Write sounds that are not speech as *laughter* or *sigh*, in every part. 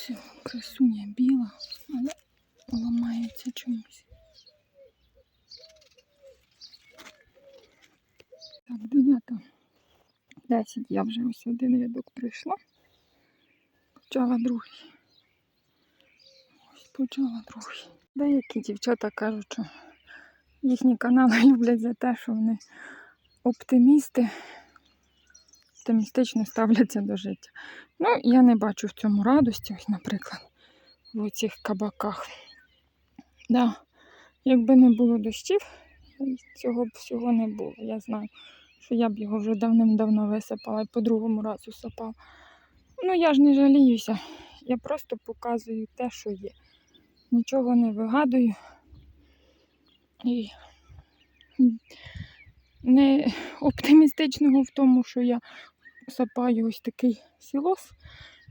Ось красуня біла, але ламається чомусь. Так, дев'ята. Десять я вже ось один рядок пройшла. Почала другий. Ось почала другий. Деякі дівчата кажуть, що їхні канали *laughs* люблять за те, що вони оптимісти, оптимістично ставляться до життя. Ну, я не бачу в цьому радості, ось, наприклад, в цих кабаках. Да. Якби не було дощів, цього б всього не було. Я знаю, що я б його вже давним-давно висипала і по другому разу сапав. Ну, я ж не жаліюся. Я просто показую те, що є. Нічого не вигадую. І не оптимістичного в тому, що я сапаю ось такий сілос,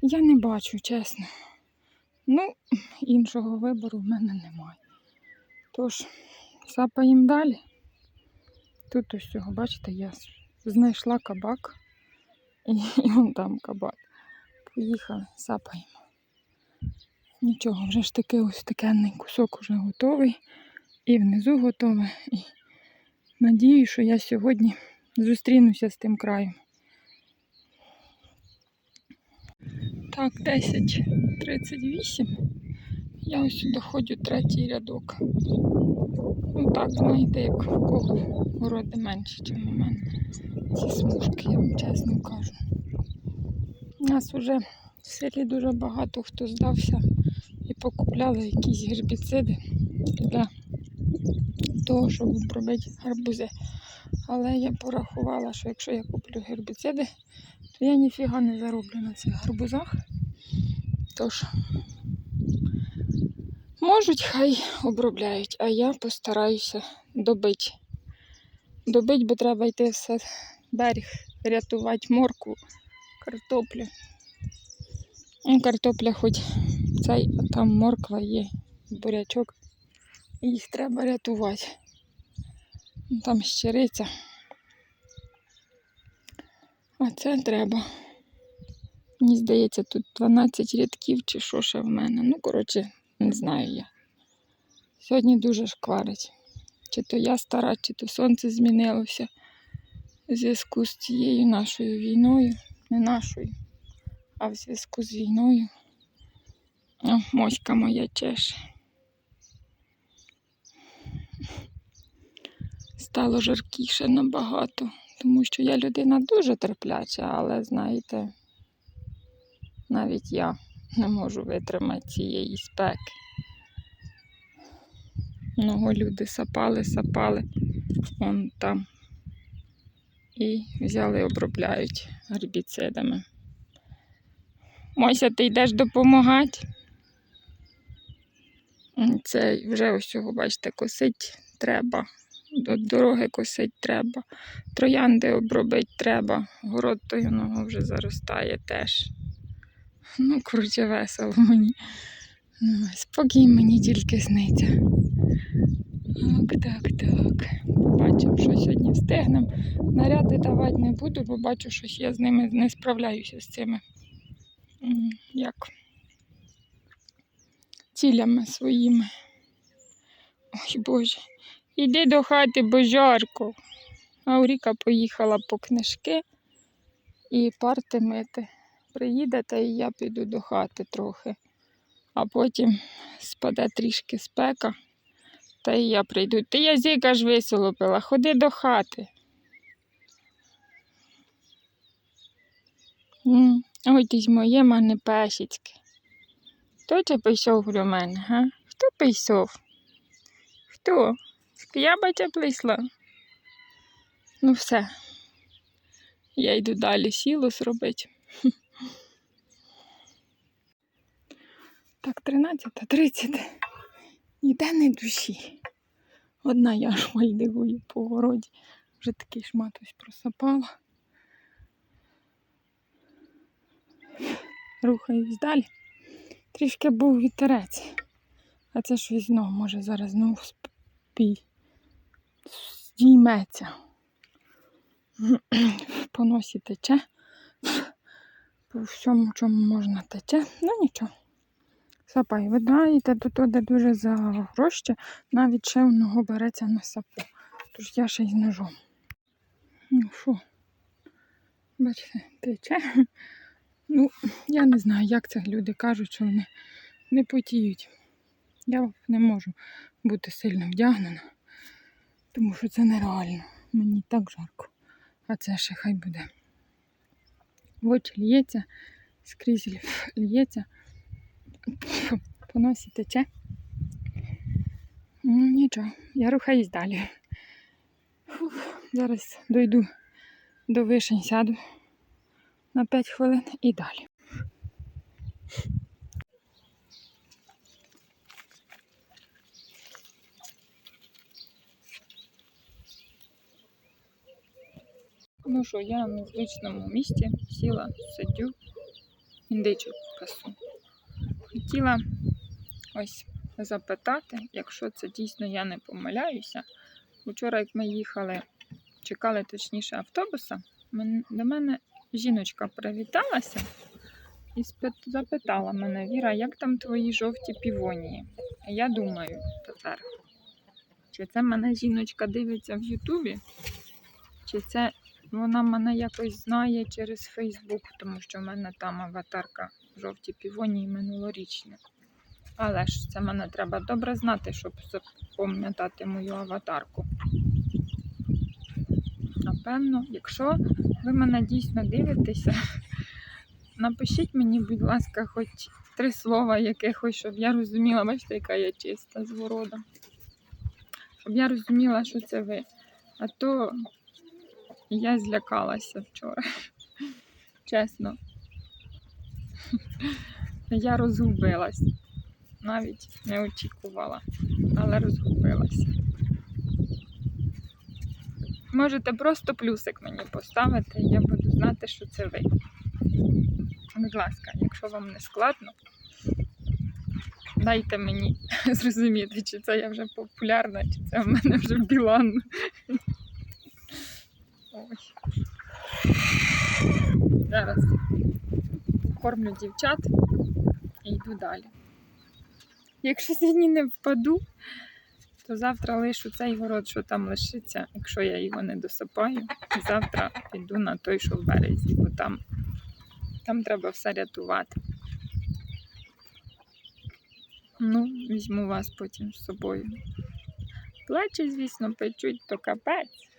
я не бачу, чесно. Ну, іншого вибору в мене немає. Тож, сапаємо далі. Тут ось цього, бачите, я знайшла кабак. І, і вон там кабак. Поїхали, сапаємо. Нічого, вже ж таки ось такенний кусок вже готовий. І внизу готове. І надію, що я сьогодні зустрінуся з тим краєм. Так, 10.38. Я ось доходжу третій рядок. Ну так, знаєте, як в кого городи менше, ніж у мене. Ці смужки, я вам чесно кажу. У нас вже в селі дуже багато хто здався і покупляли якісь гербіциди для того, щоб обробити гарбузи. Але я порахувала, що якщо я куплю гербіциди, то я ніфіга не зароблю на цих гарбузах. Тож, можуть, хай обробляють, а я постараюся добити. Добити, бо треба йти все берег, рятувати морку, картоплю. Ну, картопля хоч цей, а там морква є, бурячок. Їх треба рятувати. Ну, Там щириця. А це треба. Мені здається, тут 12 рядків чи що ще в мене. Ну, коротше, не знаю я. Сьогодні дуже шкварить. Чи то я стара, чи то сонце змінилося в зв'язку з цією нашою війною. Не нашою, а в зв'язку з війною. О, моська моя чеше. Стало жаркіше набагато, тому що я людина дуже терпляча, але знаєте, навіть я не можу витримати цієї спеки. Много люди сапали, сапали вон там і взяли, обробляють гербіцидами. Мося, ти йдеш допомагати? Це вже ось цього, бачите, косить треба. До дороги косить треба. Троянди обробити треба. Город той воно вже заростає теж. Ну, коротше, весело мені. Ну, Спокій мені тільки сниться. Так, так, так. Побачимо, що сьогодні встигнемо. Наряди давати не буду, бо бачу, що я з ними не справляюся з цими. Як цілями своїми. Ой Боже. Іди до хати, бо жарко. Ауріка поїхала по книжки і парти мити. Приїдете і я піду до хати трохи. А потім спаде трішки спека. Та і я прийду. Ти язика ж висолопила, ходи до хати. Ой, ти моє мене песічки. Хто це пішов до мене, га? Хто пішов? Хто? Я бача прийшла. Ну все. Я йду далі сіло зробити. Так, 13.30. Ніде не душі. Одна я ж дивую по городі. Вже такий шмат ось просапала. Рухаюсь далі. Трішки був вітерець. А це щось знову, може зараз знову спій. Здійметься. По носі тече. По всьому, чому можна тече. Ну нічого. Сапай. Ви знаєте, тут де дуже загроще, навіть ще одного береться на сапу. Тож я ще й з ножом. Ну що, бачите, тече. Ну, я не знаю, як це люди кажуть, що вони не потіють. Я не можу бути сильно вдягнена, тому що це нереально. Мені так жарко. А це ще хай буде. В очі лється, скрізь лється, по носі тече. Ну, нічого, я рухаюсь далі. Фух, зараз дойду до вишень, сяду на 5 хвилин і далі. Ну що, я на звичному місці сіла, сидю, індичок пасу. Хотіла ось запитати, якщо це дійсно я не помиляюся. Вчора, як ми їхали, чекали точніше автобуса, до мене жіночка привіталася і запитала мене, Віра, як там твої жовті півонії? Я думаю тепер, чи це мене жіночка дивиться в Ютубі, чи це вона мене якось знає через Фейсбук, тому що в мене там аватарка жовті півонії минулорічні. Але ж це мене треба добре знати, щоб запам'ятати мою аватарку. Напевно, якщо ви мене дійсно дивитеся, *laughs* напишіть мені, будь ласка, хоч три слова якихось, щоб я розуміла, бачите, яка я чиста з. Щоб я розуміла, що це ви. А то я злякалася вчора. *laughs* Чесно. *laughs* Я розгубилась. Навіть не очікувала, але розгубилася. Можете просто плюсик мені поставити, я буду знати, що це ви. Будь ласка, якщо вам не складно, дайте мені *laughs* зрозуміти, чи це я вже популярна, чи це в мене вже білан. *laughs* Ой. Зараз кормлю дівчат і йду далі. Якщо сьогодні не впаду, то завтра лишу цей город, що там лишиться, якщо я його не досипаю. Завтра піду на той, що в березі, бо там, там треба все рятувати. Ну, візьму вас потім з собою. Плечі, звісно, печуть, то капець.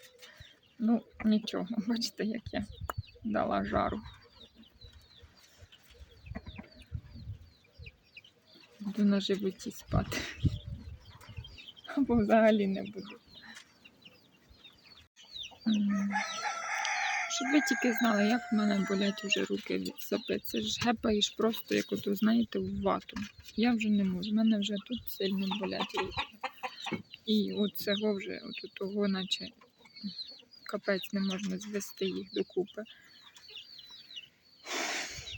Ну, нічого, *laughs* бачите, як я дала жару. Буду на животі спати. Або взагалі не буду. Щоб ви тільки знали, як в мене болять вже руки від сапи. Це ж гепаєш просто, як ото, знаєте, в вату. Я вже не можу. В мене вже тут сильно болять руки. І от цього вже, от того, наче капець не можна звести їх докупи.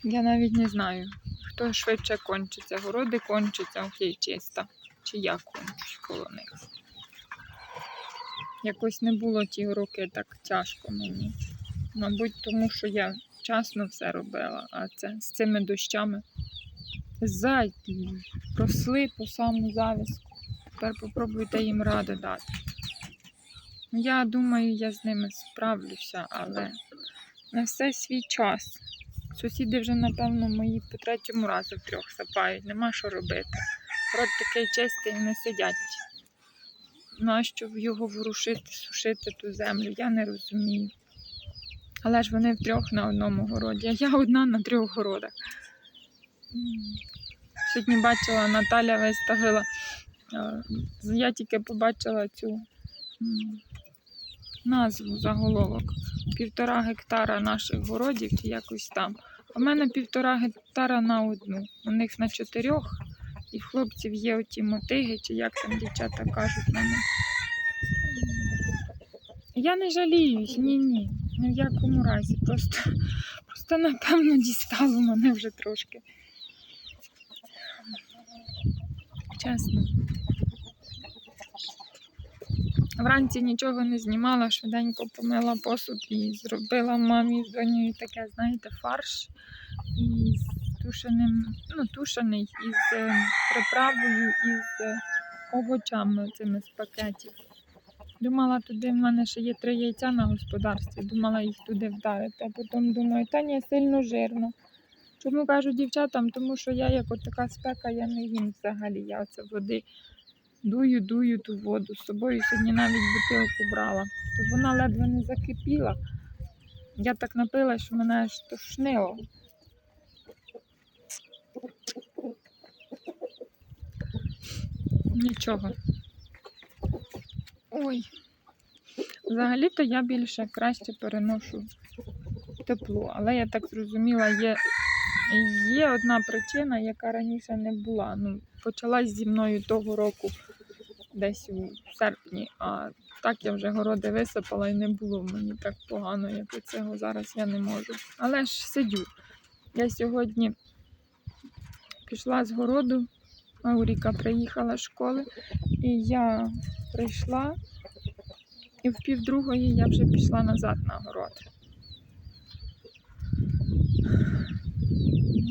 Я навіть не знаю, хто швидше кончиться. Городи кончаться, окей, чисто. Чи я кончусь коло них. Якось не було ті роки так тяжко мені. Мабуть, тому що я вчасно все робила, а це з цими дощами зайти росли по саму завіску. Тепер попробуйте їм ради дати. Я думаю, я з ними справлюся, але на все свій час. Сусіди вже, напевно, мої по третьому разу втрьох сапають, нема що робити. Рот такий чистий, не сидять. Нащо його ворушити, сушити ту землю, я не розумію. Але ж вони втрьох на одному городі, а я одна на трьох городах. Сьогодні бачила, Наталя виставила. е, Я тільки побачила цю назву заголовок. Півтора гектара наших городів чи якось там. У мене півтора гектара на одну. У них на чотирьох. І в хлопців є оті мотиги, чи як там дівчата кажуть них. Я не жаліюсь, ні, ні. Ні в якому разі. Просто, просто напевно, дістало мене вже трошки. Чесно. Вранці нічого не знімала, швиденько помила посуд і зробила мамі з донею таке, знаєте, фарш із тушеним, ну, тушений із е, приправою із е, овочами цими з пакетів. Думала, туди в мене ще є три яйця на господарстві, думала їх туди вдарити, а потім думаю, та ні, сильно жирно. Чому кажу дівчатам? Тому що я як от така спека, я не їм взагалі. Я оце води дую, дую ту воду. З собою сьогодні навіть бутилку брала. То вона ледве не закипіла. Я так напила, що мене аж. Нічого. Ой. Взагалі-то я більше краще переношу тепло, але я так зрозуміла, є, є одна причина, яка раніше не була. Ну, почалась зі мною того року, десь у серпні, а так я вже городи висипала і не було мені так погано, як у цього зараз я не можу. Але ж сидю. Я сьогодні пішла з городу, Ауріка приїхала з школи, і я прийшла, і в півдругої я вже пішла назад на город.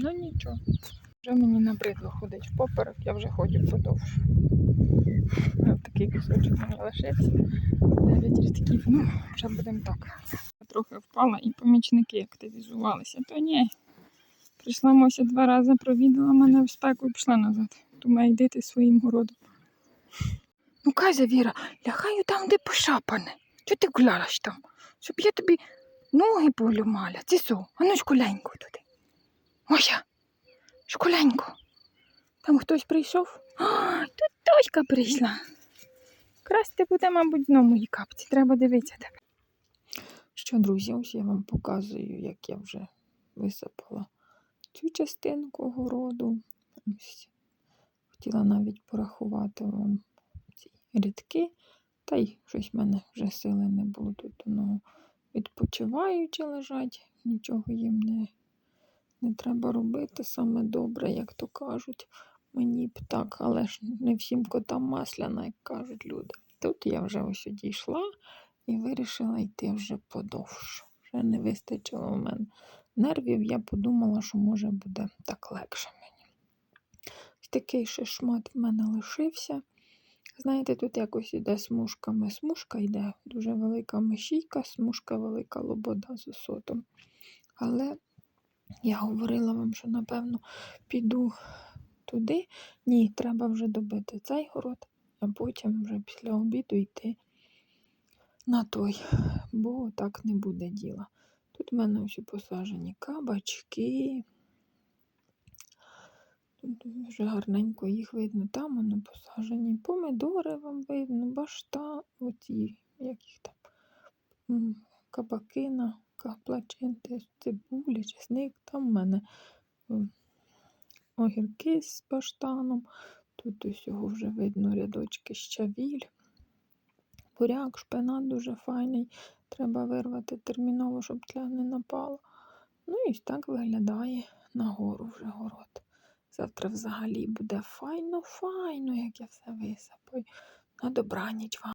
Ну нічого. Вже мені набридло ходить в поперек, я вже ходжу подовше. Такий кусочок мені лишився. Дев'ять рядків. Ну, вже будемо так. Трохи впала і помічники активізувалися. То ні. Прийшла Мося два рази, провідала мене в спеку і пішла назад. Думаю, йди ти своїм городом. Ну каже Віра, лягаю там, де пошапане. Чого ти гуляєш там? Щоб я тобі ноги полюмала. Що? А ну школенько туди. Мося, школенько. Там хтось прийшов? А, тут дочка прийшла. Красти буде, мабуть, знову мої капці. Треба дивитися тебе. Що, друзі, ось я вам показую, як я вже висипала цю частинку городу. Ось. Хотіла навіть порахувати вам ці рядки, та й щось в мене вже сили не було тут. Воно відпочиваючи лежать, нічого їм не, не треба робити. Саме добре, як то кажуть. Мені б так, але ж не всім котам масляна, як кажуть люди. Тут я вже ось дійшла і вирішила йти вже подовше. Вже не вистачило в мене нервів. Я подумала, що може буде так легше мені. Ось такий ще шмат в мене лишився. Знаєте, тут якось іде смужками. Смужка йде дуже велика мишійка, смужка велика лобода з осотом. Але я говорила вам, що напевно піду туди. Ні, треба вже добити цей город, а потім вже після обіду йти на той, бо так не буде діла. Тут в мене всі посаджені кабачки. Тут вже гарненько їх видно. Там воно посаджені помидори вам видно, башта, оці, як їх там, м, кабакина, плачинти, цибулі, чесник. Там в мене огірки з баштаном. Тут усього вже видно рядочки щавіль. Буряк, шпинат дуже файний. Треба вирвати терміново, щоб тля не напало. Ну і так виглядає нагору вже город. Завтра взагалі буде файно-файно, як я все висипаю. На добраніч вам.